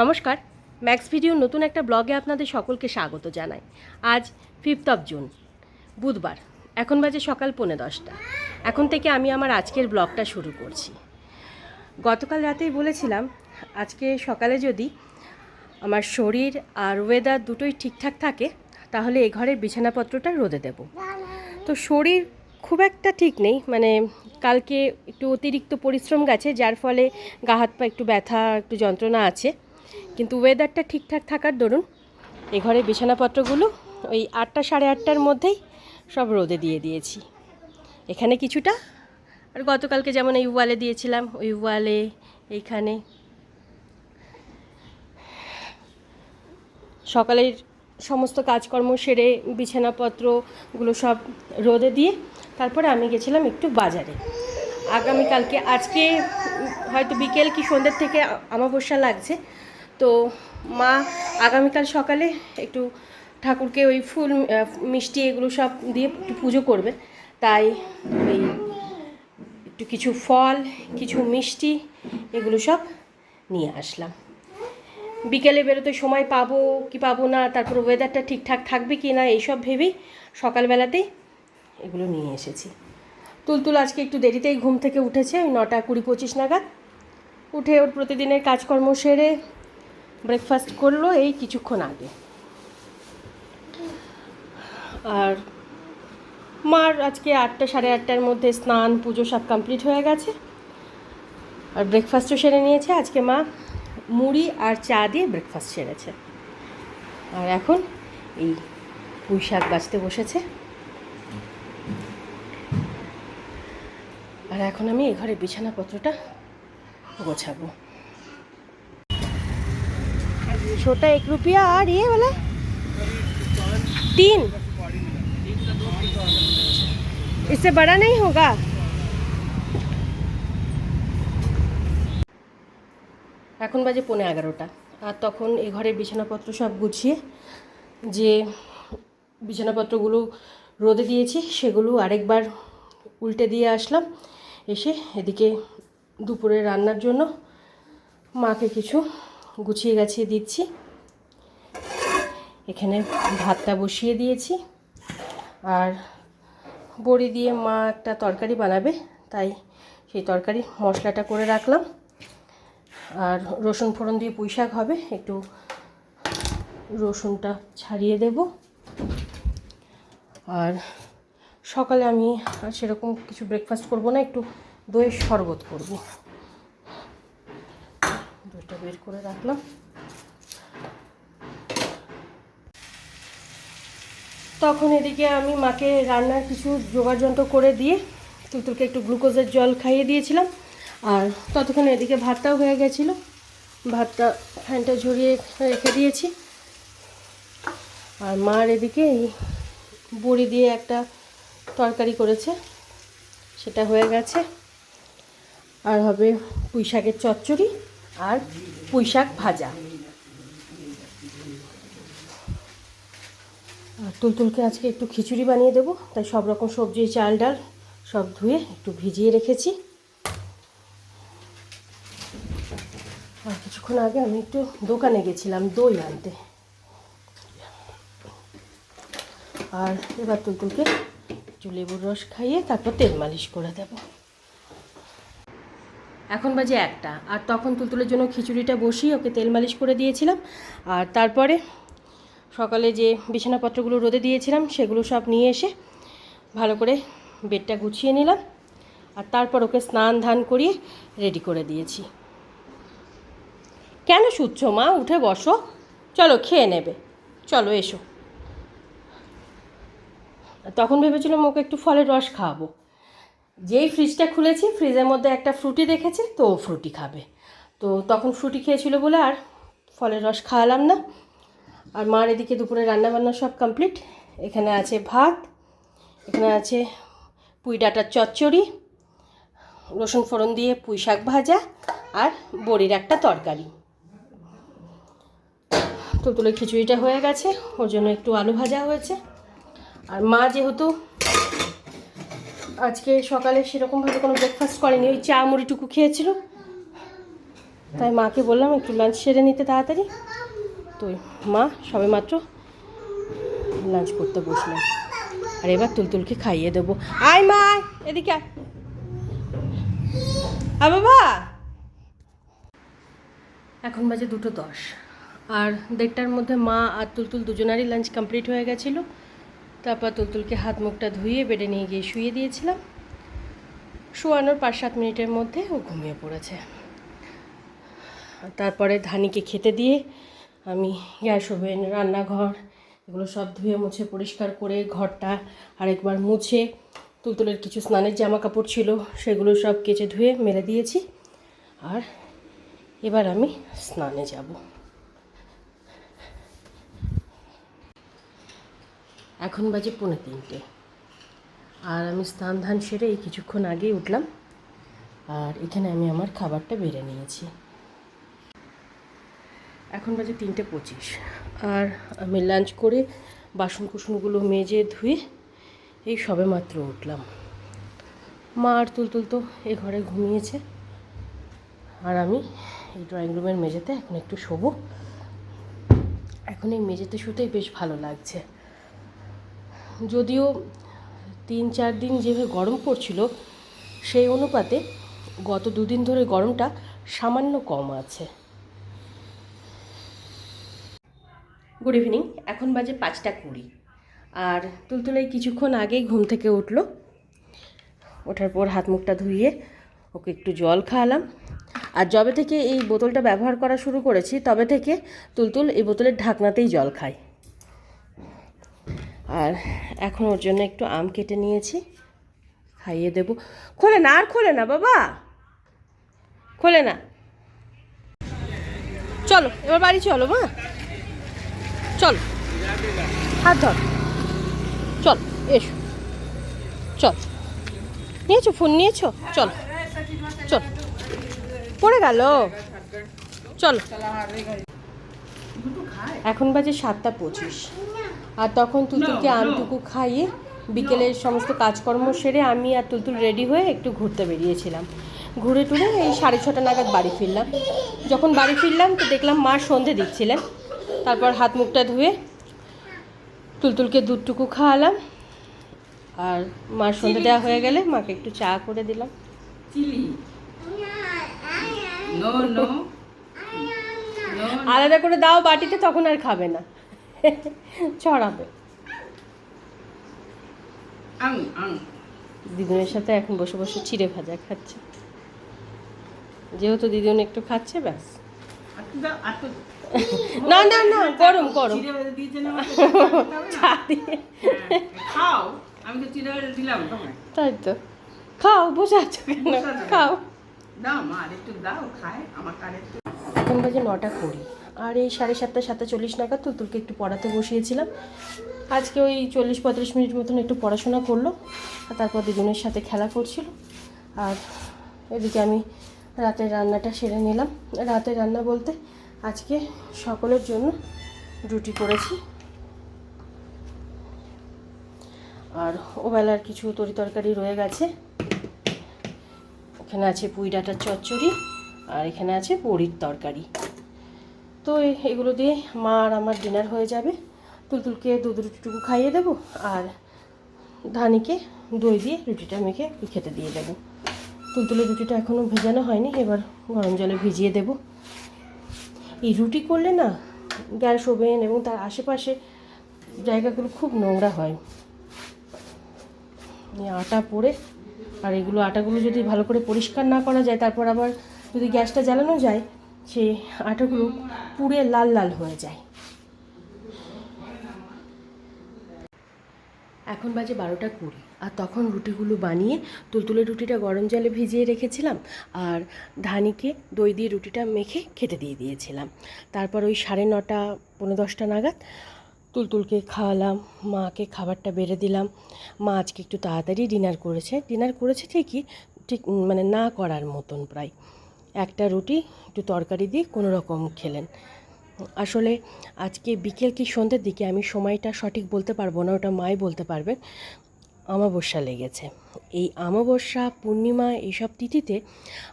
নমস্কার max video নতুন একটা ব্লগে আপনাদের সকলকে স্বাগত জানাই। আজ ফিফথ অফ জুন বুধবার, এখন বাজে সকাল পৌনে দশটা। এখন থেকে আমি আমার আজকের ব্লগটা শুরু করছি। গতকাল রাতেই বলেছিলাম, আজকে সকালে যদি আমার শরীর আর ওয়েদার দুটোই ঠিকঠাক থাকে, তাহলে এ ঘরের বিছানাপত্রটা রোদে দেব। তো শরীর খুব একটা ঠিক নেই মানে কালকে একটু অতিরিক্ত পরিশ্রম গেছে, যার ফলে গা হাত পা একটু ব্যথা, একটু যন্ত্রণা আছে। কিন্তু ওয়েদারটা ঠিকঠাক থাকার দরুন এ ঘরের বিছানাপত্রগুলো ওই আটটা সাড়ে আটটার মধ্যেই সব রোদে দিয়ে দিয়েছি। এখানে কিছুটা আর গতকালকে যেমন এই ওয়ালে দিয়েছিলাম, ওই ওয়ালে, এইখানে। সকালের সমস্ত কাজকর্ম সেরে বিছানাপত্রগুলো সব রোদে দিয়ে তারপরে আমি গেছিলাম একটু বাজারে। আগামীকালকে, আজকে হয়তো বিকেল কি সন্ধ্যের থেকে আমাবস্যা লাগছে তো মা আগামীকাল সকালে একটু ঠাকুরকে ওই ফুল মিষ্টি এগুলো সব দিয়ে একটু পুজো করবে। তাই ওই একটু কিছু ফল, কিছু মিষ্টি এগুলো সব নিয়ে আসলাম। বিকেলে বেরোতে সময় পাবো কি পাবো না, তারপর ওয়েদারটা ঠিকঠাক থাকবে কি না, এইসব ভেবেই সকালবেলাতেই এগুলো নিয়ে এসেছি। তুলতুল আজকে একটু দেরিতেই ঘুম থেকে উঠেছে, ওই নটা কুড়ি পঁচিশ নাগাদ। উঠে ওর প্রতিদিনের কাজকর্ম সেরে ব্রেকফাস্ট করল এই কিছুক্ষণ আগে। আর মার আজকে আটটা, সাড়ে আটটার মধ্যে স্নান, পুজো সব কমপ্লিট হয়ে গেছে। আর ব্রেকফাস্টও সেরে নিয়েছে। আজকে মা মুড়ি আর চা দিয়ে ব্রেকফাস্ট সেরেছে। আর এখন এই পুঁই শাক বাছতে বসেছে। আর এখন আমি এই ঘরে বিছানাপত্রটা গোছাবো। छोटा एक रुपया और ये वाला तीन इससे बड़ा नहीं होगा এখন বাজে পৌনে এগারোটা আর তখন এ ঘরের বিছানাপত্র সব গুছিয়ে যে বিছানাপত্রগুলো রোদে দিয়েছি সেগুলো আরেকবার উল্টে দিয়ে আসলাম এসে এদিকে দুপুরে রান্নার জন্য মাকে কিছু গুছিয়ে গাছিয়ে দিচ্ছি। এখানে ভাতটা বসিয়ে দিয়েছি। আর বড়ি দিয়ে মা একটা তরকারি বানাবে, তাই সেই তরকারি মশলাটা করে রাখলাম। আর রসুন ফোড়ন দিয়ে পুঁই শাক হবে, একটু রসুনটা ছাড়িয়ে দেব। আর সকালে আমি আর সেরকম কিছু ব্রেকফাস্ট করব না, একটু দইয়ের শরবত করব। দইটা বের করে রাখলাম। তখন এদিকে আমি মাকে রান্নার কিছু যোগাড়যন্ত্র করে দিয়ে তুলতুলকে একটু গ্লুকোজের জল খাইয়ে দিয়েছিলাম। আর ততক্ষণ এদিকে ভাতটাও হয়ে গেছিল। ভাতটা ফ্যানটা ঝরিয়ে রেখে দিয়েছি। আর মার এদিকে এই বড়ি দিয়ে একটা তরকারি করেছে। সেটা হয়ে গেছে। আর হবে পুঁই শাকের চচ্চড়ি। আর পুঁই শাক ভাজা। আর তুলতুলকে আজকে একটু খিচুড়ি বানিয়ে দেবো, তাই সব রকম সবজি, চাল, ডাল সব ধুয়ে একটু ভিজিয়ে রেখেছি। আর কিছুক্ষণ আগে আমি একটু দোকানে গেছিলাম দই আনতে। আর এবার তুলতুলকে একটু লেবুর রস খাইয়ে তারপর তেল মালিশ করে দেব। এখন বাজে একটা। আর তখন তুলতুলের জন্য খিচুড়িটা বসিয়ে ওকে তেল মালিশ করে দিয়েছিলাম। আর তারপরে সকালে যে বিছানাপত্রগুলো রোদে দিয়েছিলাম, সেগুলো সব নিয়ে এসে ভালো করে বেডটা গুছিয়ে নিলাম। আর তারপর ওকে স্নান ধান করিয়ে রেডি করে দিয়েছি। কেন শুচ্ছ মা? উঠে বসো। চলো, খেয়ে নেবে। চলো, এসো। তখন ভেবেছিলাম ওকে একটু ফলের রস খাওয়াবো। যেই ফ্রিজটা খুলেছি ফ্রিজের মধ্যে একটা ফ্রুটি দেখেছে, তো ও ফ্রুটি খাবে। তো তখন ফ্রুটি খেয়েছিল বলে আর ফলের রস খাওয়ালাম না। আর মার এদিকে দুপুরে রান্নাবান্না সব কমপ্লিট এখানে আছে ভাত, এখানে আছে পুঁই ডাঁটার চচ্চড়ি, রসুন ফোড়ন দিয়ে পুঁই শাক ভাজা আর বড়ির একটা তরকারি। তুলতুলের খিচুড়িটা হয়ে গেছে, ওর জন্য একটু আলু ভাজা হয়েছে। আর মা যেহেতু আজকে সকালে সেরকমভাবে কোনো ব্রেকফাস্ট করেনি। ওই চা মুড়িটুকু খেয়েছিল। তাই মাকে বললাম, একটু লাঞ্চ সেরে নিতে তাড়াতাড়ি। তো মা সবে মাত্র লাঞ্চ করতে বসলাম আর এবার তুলতুলকে খাইয়ে দেবো। আয় মা, এদিকে আয়। আ বাবা। এখন বাজে দুটো দশ। আর দেড়টার মধ্যে মা আর তুলতুল দুজনারই লাঞ্চ কমপ্লিট হয়ে গেছিল। তারপর তুলতুলকে হাত মুখটা ধুয়ে বেডে নিয়ে গিয়ে শুয়ে দিয়েছিলাম। শোয়ানোর পাঁচ সাত মিনিটের মধ্যে ও ঘুমিয়ে পড়েছে। তারপরে ধানিকে খেতে দিয়ে আমি গ্যাস ওভেন, রান্নাঘর এগুলো সব ধুয়ে মুছে পরিষ্কার করে ঘরটা আরেকবার মুছে তুলতুলের কিছু স্নানের জামা কাপড় ছিল সেগুলো সব কেচে ধুয়ে মেলে দিয়েছি। আর এবার আমি স্নানে যাব। এখন বাজে পৌনে তিনটে। আর আমি স্নান ধান সেরে এই কিছুক্ষণ আগেই উঠলাম। আর এখানে আমি আমার খাবারটা বেড়ে নিয়েছি। এখন বাজে তিনটে পঁচিশ। আর আমি লাঞ্চ করে বাসন কুসনগুলো মেজে ধুয়ে এই সবে মাত্র উঠলাম। মা আর তুলতুল তো এ ঘরে ঘুমিয়েছে। আর আমি এই ড্রয়িং রুমের মেঝেতে এখন একটু শোবো। এখন এই মেঝেতে শুতেই বেশ ভালো লাগছে। যদিও তিন চার দিন যেভাবে গরম পড়ছিল, সেই অনুপাতে গত দুদিন ধরে গরমটা সামান্য কম আছে। গুড ইভিনিং এখন বাজে পাঁচটা কুড়ি। আর তুলতুলাই কিছুক্ষণ আগেই ঘুম থেকে উঠল। ওঠার পর হাত মুখটা ধুইয়ে ওকে একটু জল খাওয়ালাম। আর যবে থেকে এই বোতলটা ব্যবহার করা শুরু করেছি, তবে থেকে তুলতুল এই বোতলের ঢাকনাতেই জল খায়। আর এখন ওর জন্য একটু আম কেটে নিয়েছি। খাইয়ে দেব। খোলে না, আর খোলে না বাবা। খোলে না। চলো, এবার বাড়ি চলো মা চল। হাত ধর। চল, এসো। চল। নিয়েছো ফোন? নিয়েছো? চল। চল। পড়ে গেল। চল। এখন বাজে সাতটা পঁচিশ। আর তখন তুলতুলকে আমটুকু খাইয়ে বিকেলের সমস্ত কাজকর্ম সেরে আমি আর তুলতুল রেডি হয়ে একটু ঘুরতে বেরিয়েছিলাম। ঘুরে টুরে এই সাড়ে ছটা নাগাদ বাড়ি ফিরলাম। যখন বাড়ি ফিরলাম তো দেখলাম মা সন্ধে দিচ্ছিলেন। তারপর হাত মুখটা ধুয়ে তুলতুলকে দুধটুকু খাওয়ালাম। আর মার সন্ধে দেওয়া হয়ে গেলে মাকে একটু চা করে দিলাম. আলাদা করে দাও বাটিতে তখন আর খাবে না। ছড়াবে. দিদুনের সাথে এখন বসে বসে চিড়ে ভাজা খাচ্ছে। যেহেতু দিদুন একটু খাচ্ছে ব্যাস. না না না গরম গরম। তাই তো। খাও বসে আছো কেন? খাও। দাও মা আর একটু দাও খায় আমার কার এখন বাজে নটা কুড়ি। আর এই সাড়ে সাতটা সাতটা চল্লিশ নাগাদ তুলতুলকে একটু পড়াতে বসিয়েছিলাম। আজকে ওই চল্লিশ পঁয়ত্রিশ মিনিট মতন একটু পড়াশোনা করল, আর তারপর দুজনের সাথে খেলা করছিল। আর এদিকে আমি রাতের রান্নাটা সেরে নিলাম। রাতের রান্না বলতে আজকে সকলের জন্য রুটি করেছি। আর ওবেলার কিছু তরি তরকারি রয়ে গেছে। এখানে আছে পুঁই ডাটার চচ্চড়ি, আর এখানে আছে বড়ির তরকারি। তো এগুলো দিয়ে মা আর আমার ডিনার হয়ে যাবে। তুলতুলকে দুধ রুটিটুকু খাইয়ে দেবো আর ধানিকে দই দিয়ে রুটিটা মেখে খেতে দিয়ে দেবো তুলতুলের রুটিটা এখনও ভেজানো হয়নি, এবার গরম জলে ভিজিয়ে দেব। এই রুটি করলে না গ্যাস ওভেন এবং তার আশেপাশে জায়গাগুলো খুব নোংরা হয়। আটা পড়ে আর এগুলো আটাগুলো যদি ভালো করে পরিষ্কার না করা যায়, তারপর আবার যদি গ্যাসটা জ্বালানো যায় সে আটাগুলো পুড়ে লাল লাল হয়ে যায়। এখন বাজে বারোটা কুড়ি আর তখন রুটিগুলো বানিয়ে তুলতুলে রুটিটা গরম জলে ভিজিয়ে রেখেছিলাম আর ধানিকে দই দিয়ে রুটিটা মেখে খেতে দিয়ে দিয়েছিলাম। তারপর ওই সাড়ে নটা পনেরো দশটা নাগাদ তুলতুলকে খাওয়ালাম, মাকে খাবারটা বেড়ে দিলাম। মা আজকে একটু তাড়াতাড়ি ডিনার করেছে। ডিনার করেছে ঠিকই, ঠিক মানে না করার মতন প্রায়। একটা রুটি, একটু তরকারি দিয়ে কোনো রকম খেলেন। আসলে আজকে বিকেল কি সন্ধ্যের দিকে আমি সময়টা সঠিক বলতে পারব না, ওটা মাই বলতে পারবেন। অমাবস্যা লেগেছে। এই অমাবস্যা, পূর্ণিমা এইসব তিথিতে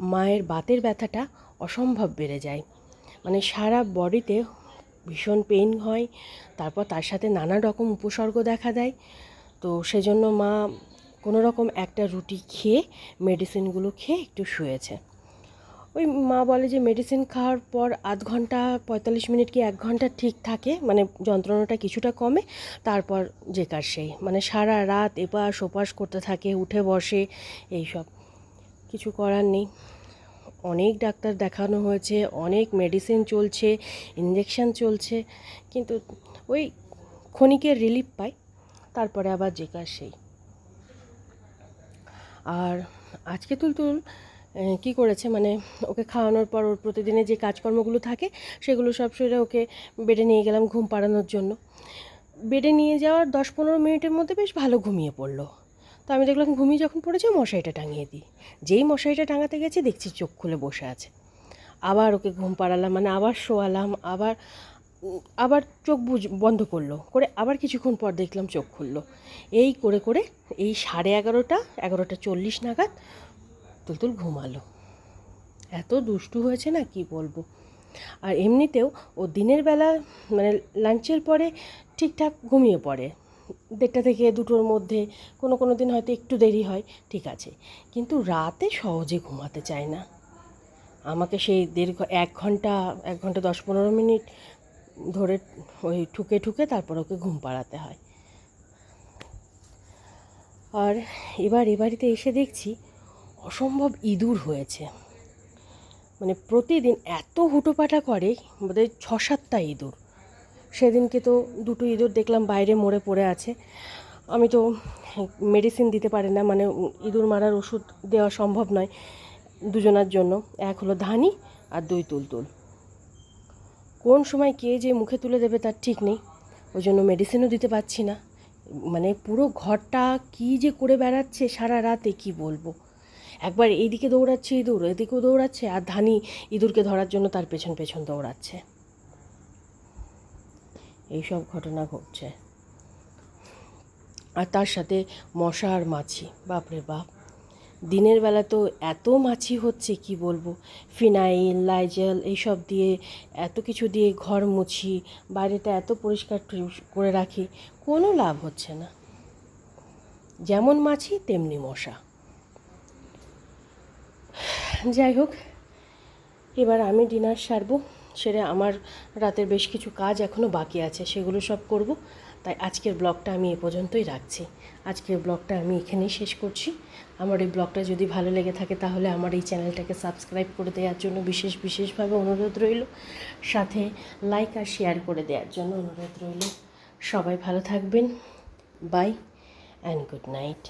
মায়ের বাতের ব্যথাটা অসম্ভব বেড়ে যায়। মানে সারা বডিতে ভীষণ পেইন হয়, তারপর তার সাথে নানা রকম উপসর্গ দেখা দেয়। তো সেজন্য মা কোনো রকম একটা রুটি খেয়ে, মেডিসিনগুলো খেয়ে একটু শুয়েছে। ওই মা বলে যে মেডিসিন খাওয়ার পর আধ ঘণ্টা, পঁয়তাল্লিশ মিনিট কি এক ঘণ্টা ঠিক থাকে? মানে যন্ত্রণাটা কিছুটা কমে, তারপর যে কার সেই। মানে সারা রাত এপাশ ওপাশ করতে থাকে, উঠে বসে, এইসব। কিছু করার নেই। অনেক ডাক্তার দেখানো হয়েছে, অনেক মেডিসিন চলছে ইঞ্জেকশন চলছে, কিন্তু ওই ক্ষণিকের রিলিফ পাই, তারপরে আবার যে কার সেই। আর আজকে তুলতুল কি করেছে? মানে ওকে খাওয়ানোর পর ওর প্রতিদিনের যে কাজকর্মগুলো থাকে, সেগুলো সব সেরে ওকে বেডে নিয়ে গেলাম ঘুম পাড়ানোর জন্য। বেডে নিয়ে যাওয়ার দশ পনেরো মিনিটের মধ্যে বেশ ভালো ঘুমিয়ে পড়ল। তো আমি দেখলাম ঘুমিয়ে যখন পড়েছে মশারিটা টাঙিয়ে দিই। যেই মশারিটা টাঙাতে গেছি, দেখছি চোখ খুলে বসে আছে। আবার ওকে ঘুম পাড়ালাম মানে আবার শোয়ালাম, আবার আবার চোখ বুঝ বন্ধ করল। করে আবার কিছুক্ষণ পর দেখলাম চোখ খুললো। এই করে করে এই সাড়ে এগারোটা এগারোটা চল্লিশ নাগাদ তুলতুল ঘুমালো। এত দুষ্টু হয়েছে না, কি বলব? আর এমনিতেও ও দিনের বেলা মানে লাঞ্চের পরে ঠিকঠাক ঘুমিয়ে পড়ে। দেড়টা থেকে দুটোর মধ্যে, কোনো কোনো দিন হয়তো একটু দেরি হয়, ঠিক আছে। কিন্তু রাতে সহজে ঘুমাতে চায় না। আমাকে সেই দেড় এক ঘণ্টা এক ঘণ্টা দশ পনেরো মিনিট ধরে ওই ঠুকে ঠুকে তারপর ওকে ঘুম পাড়াতে হয়। আর এবার এ বাড়িতে এসে দেখছি অসম্ভব ইঁদুর হয়েছে। মানে প্রতিদিন এত হুটোপাটা করে, বোধহয় ছ সাতটা ইঁদুর। সেদিনকে তো দুটো ইঁদুর দেখলাম বাইরে মরে পড়ে আছে। আমি তো মেডিসিন দিতে পারি না মানে ইঁদুর মারার ওষুধ দেওয়া সম্ভব নয় দুজনার জন্য। এক হলো ধানি আর দুই তুলতুল। কোন সময় কে যে মুখে তুলে দেবে তার ঠিক নেই। ওই জন্য মেডিসিনও দিতে পারছি না। মানে পুরো ঘরটা কি যে করে বেড়াচ্ছে সারা রাতে কি বলব? একবার এইদিকে দৌড়াচ্ছে ইঁদুর, এদিকেও দৌড়াচ্ছে আর ধানি ইঁদুরকে ধরার জন্য তার পেছন পেছন দৌড়াচ্ছে। এইসব ঘটনা ঘটছে। আর তার সাথে মশা আর মাছি, বাপরে বাপ। দিনের বেলা তো এত মাছি হচ্ছে, কি বলব? ফিনাইল, লাইজেল এইসব দিয়ে, এত কিছু দিয়ে ঘর মুছি, বাইরেটা এত পরিষ্কার করে রাখি, কোনো লাভ হচ্ছে না। যেমন মাছি, তেমনি মশা। যাই হোক, এবার আমি ডিনার সারবো। সেরে আমার রাতের বেশ কিছু কাজ এখনও বাকি আছে, সেগুলো সব করব। তাই আজকের ব্লগটা আমি এ পর্যন্তই রাখছি। আজকের ব্লগটা আমি এখানেই শেষ করছি। আমার এই ব্লগটা যদি ভালো লেগে থাকে, তাহলে আমার এই চ্যানেলটাকে সাবস্ক্রাইব করে দেওয়ার জন্য বিশেষ বিশেষভাবে অনুরোধ রইল। সাথে লাইক আর শেয়ার করে দেওয়ার জন্য অনুরোধ রইল। সবাই ভালো থাকবেন। By and good night